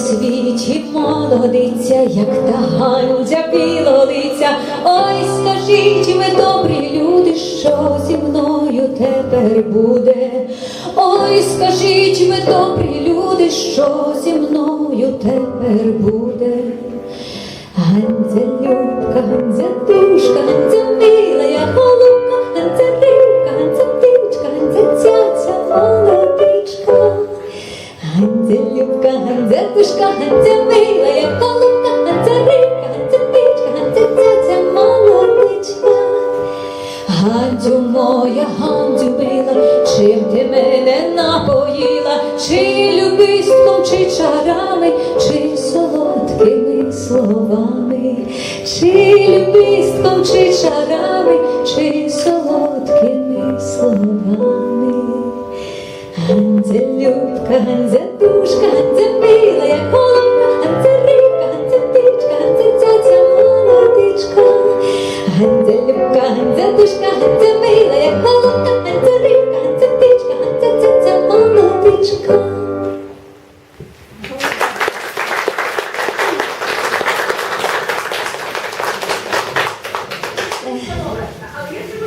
Світі молодиця, як та ганджа білолиця. Ой, скажіть ви, добрі люди, що зі мною тепер буде? Ой, скажіть ви, добрі люди, що зі мною тепер буде? Ганзя любка, Ганзя душка, Ганзя Ганзя любка, Ганзя душка, Ганзя мила, я голубка, Ганзя рибка, Ганзя птичка, Ганзя цяця молодичка. Ганзю моя, Ганзю мила, чим ти мене напоїла, чи любистком, чи чарами, чи солодкими словами, чи любистком, чи чарами, чи Анцелютка, Ганзятушка, Ганзябила, як головка, Ганзярика, Ганзятичка, Ганзяця, молодичка. Ганзялюбка, Ганзятушка, Ганзябила, як головка, Ганзярика, Ганзятичка, Ганзяця, молодичка. Але